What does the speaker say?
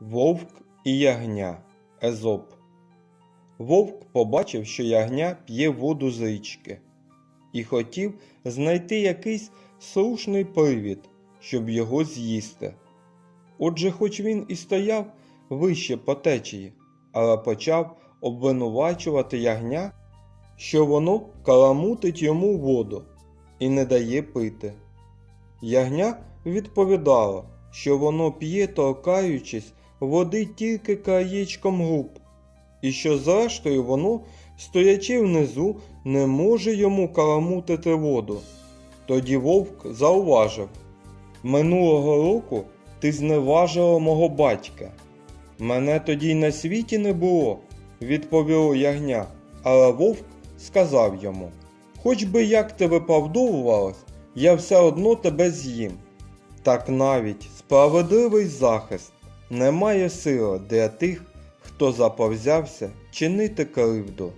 Вовк і ягня Езоп. Вовк побачив, що ягня п'є воду з річки, і хотів знайти якийсь слушний привід, щоб його з'їсти. Отже, хоч він і стояв вище по течії, але почав обвинувачувати ягня, що воно каламутить йому воду і не дає пити. Ягня відповідало, що воно п'є, торкаючись води тільки краєчком губ, і що зрештою воно, стоячи внизу, не може йому каламутити воду. Тоді вовк зауважив Минулого року ти зневажила мого батька. Мене тоді й на світі не було, відповіло ягня, але вовк сказав йому Хоч би як ти виправдовувалась, я все одно тебе з'їм. Так навіть справедливий захист не сила для тих, хто заповзявся чинити кривду.